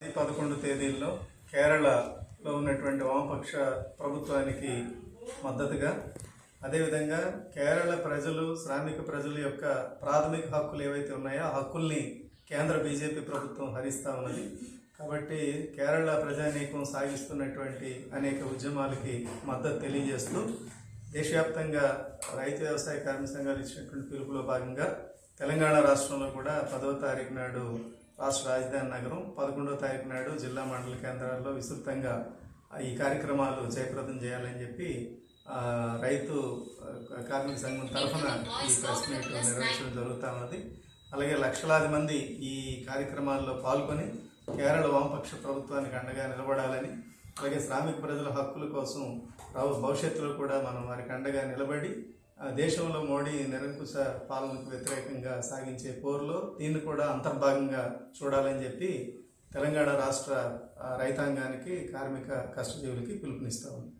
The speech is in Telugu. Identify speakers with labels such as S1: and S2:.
S1: పది పదకొండు తేదీల్లో కేరళలో ఉన్నటువంటి వామపక్ష ప్రభుత్వానికి మద్దతుగా అదేవిధంగా కేరళ ప్రజలు శ్రామిక ప్రజల యొక్క ప్రాథమిక హక్కులు ఏవైతే ఉన్నాయో ఆ హక్కుల్ని కేంద్ర బీజేపీ ప్రభుత్వం హరిస్తూ ఉన్నది. కాబట్టి కేరళ ప్రజానీకం సాగిస్తున్నటువంటి అనేక ఉద్యమాలకి మద్దతు తెలియజేస్తూ దేశవ్యాప్తంగా రైతు వ్యవసాయ కార్మిక సంఘాలు ఇచ్చినటువంటి పిలుపులో భాగంగా తెలంగాణ రాష్ట్రంలో కూడా పదవ తారీఖు నాడు రాష్ట్ర రాజధాని నగరం పదకొండవ తారీఖు నాడు జిల్లా మండల కేంద్రాల్లో విస్తృతంగా ఈ కార్యక్రమాలు జయప్రదం చేయాలని చెప్పి రైతు కార్మిక సంఘం తరఫున ఈ ప్రెస్ మీట్ నిర్వహించడం జరుగుతూ ఉన్నది. అలాగే లక్షలాది మంది ఈ కార్యక్రమాల్లో పాల్గొని కేరళ వామపక్ష ప్రభుత్వానికి అండగా నిలబడాలని అలాగే శ్రామిక ప్రజల హక్కుల కోసం రావు భవిష్యత్తులో కూడా మనం వారికి అండగా నిలబడి దేశంలో మోడీ నిరంకుశ పాలనకు వ్యతిరేకంగా సాగించే పోరులో దీన్ని కూడా అంతర్భాగంగా చూడాలని చెప్పి తెలంగాణ రాష్ట్ర రైతాంగానికి కార్మిక కష్టజీవులకి పిలుపునిస్తా ఉంది